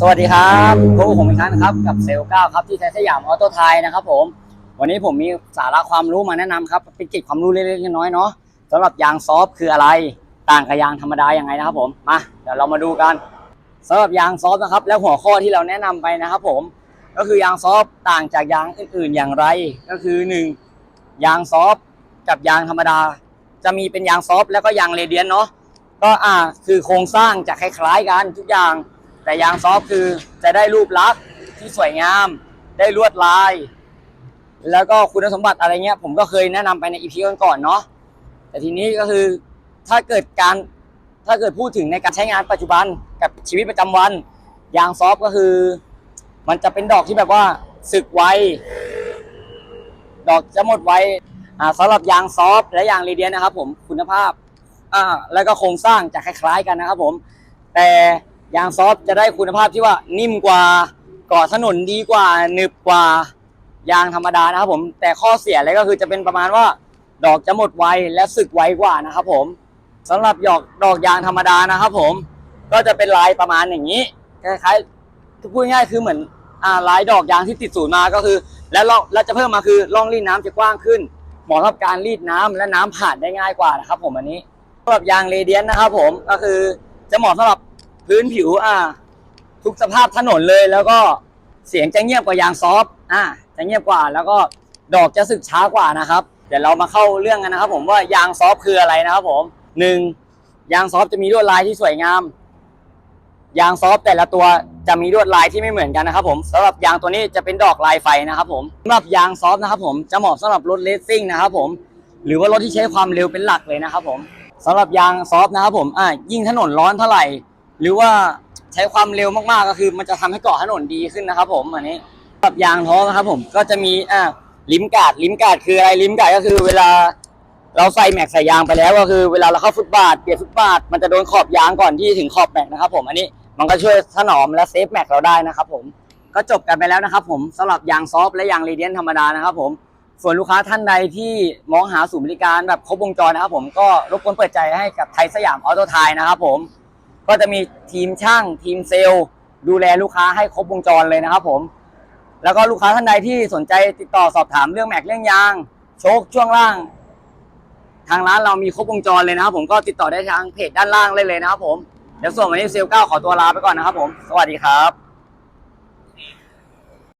สวัสดีครับพบกับผมอีกครั้งนะครับกับเซลล์เก้าครับที่ไทยสยามออโต้ไทยนะครับผมวันนี้ผมมีสาระความรู้มาแนะนำครับเป็นกิจความรู้เล็กๆน้อยๆเนาะสำหรับยางซอฟต์คืออะไร ต่างกับยางธรรมดายังไงนะครับผมมาเดี๋ยวเรามาดูกันสำหรับยางซอฟต์นะครับ และหัวข้อที่เราแนะนำไปนะครับผม ก็คือยางซอฟต์ต่างจากยางอื่นๆอย่างไร ก็คือหนึ่งยางซอฟต์กับยางธรรมดา จะมีเป็นยางซอฟต์แล้วก็ยางเรเดียนเนาะก็อ่าคือโครงสร้างจะคล้ายๆกันทุกอย่าง แต่ยางซอฟคือจะได้รูปลักษณ์ที่สวยงาม ได้ลวดลาย แล้วก็คุณสมบัติอะไรเงี้ย ผมก็เคยแนะนำไปในอีพีก่อนๆเนาะแต่ทีนี้ก็คือถ้าเกิดการถ้าเกิดพูดถึงในการใช้งานปัจจุบันกับชีวิตประจำวัน ยางซอฟก็คือ มันจะเป็นดอกที่แบบว่าสึกไวดอกจะหมดไวอ่าสำหรับยางซอฟและยางเรเดียนนะครับ ผมคุณภาพอ่าแล้วก็โครงสร้างจะคล้าย ๆ กันนะครับ ผม แต่ ยางซอฟต์จะได้คุณภาพที่ว่านิ่มกว่าก่อถนนดีกว่าหนึบกว่ายางธรรมดานะครับผม แต่ข้อเสียเลยก็คือจะเป็นประมาณว่า ดอกจะหมดไวและสึกไวกว่านะครับผมสำหรับหยอกดอกยางธรรมดานะครับผม ก็จะเป็นลายประมาณอย่างนี้คล้ายๆพูดง่ายคือเหมือนอ่าลายดอกยางที่ติดศูนย์มาก็คือ แล้วร่องแล้วจะเพิ่มมาคือร่องรีดน้ำจะกว้างขึ้นเหมาะสำหรับการรีดน้ำและน้ำผ่านได้ง่ายกว่านะครับ ผมอันนี้สำหรับยางเรเดียนนะครับ ผมก็คือจะเหมาะสำหรับ พื้นผิวอ่า ทุกสภาพถนนเลย แล้วก็เสียงจะเงียบกว่ายางซอฟต์อ่าจะเงียบกว่า แล้วก็ดอกจะสึกช้ากว่านะครับ เดี๋ยวเรามาเข้าเรื่องกันนะครับ ผมว่ายางซอฟต์คืออะไรนะครับ ผมหนึ่งยางซอฟต์จะมีลวดลายที่สวยงาม ยางซอฟต์แต่ละตัวจะมีลวดลายที่ไม่เหมือนกันนะครับผมสำหรับยางตัวนี้จะเป็นดอกลายไฟนะครับ ผมสำหรับยางซอฟต์นะครับ ผมจะเหมาะสำหรับรถเลสซิ่งนะครับ ผม หรือว่ารถที่ใช้ความเร็วเป็นหลักเลยนะครับ ผมสำหรับยางซอฟต์นะครับ ผมอ่ายิ่งถนนร้อนเท่าไหร่ หรือว่าใช้ความเร็วมากๆก็คือ มันจะทำให้เกาะถนนดีขึ้นนะครับ ผมอันนี้สำหรับยางท้อนะครับ ผมก็จะมีอ่าลิมการ์ดลิมการ์ดคืออะไรลิมการ์ดก็คือ เวลาเราใส่แม็กใส่ยางไปแล้วก็คือเวลาเราเข้าฟุตบาทเปลี่ยนฟุตบาทมันจะโดนขอบยางก่อนที่ถึงขอบแม็กนะครับ ผมอันนี้มันก็ช่วยถนอมและเซฟแม็กเราได้นะครับ ผมก็จบกันไปแล้วนะครับ ผมสำหรับยางซอฟต์และยางเรเดียนธรรมดานะครับผมส่วนลูกค้าท่านใดที่มองหาศูนย์บริการแบบครบวงจรนะครับ ผมก็รบกวนเปิดใจให้กับไทยสยามออโต้ไทยนะครับ ผม ก็จะมีทีมช่างทีมเซลล์ดูแลลูกค้าให้ครบวงจรเลยนะครับผม แล้วก็ลูกค้าท่านใดที่สนใจติดต่อสอบถามเรื่องแม็กเรื่องยาง โชคช่วงล่าง ทางร้านเรามีครบวงจรเลยนะครับผมก็ติดต่อได้ทางเพจด้านล่างเลยเลยนะครับผมเดี๋ยวส่วนวันนี้เซลล์เก้าขอตัวลาไปก่อนนะครับผม สวัสดีครับ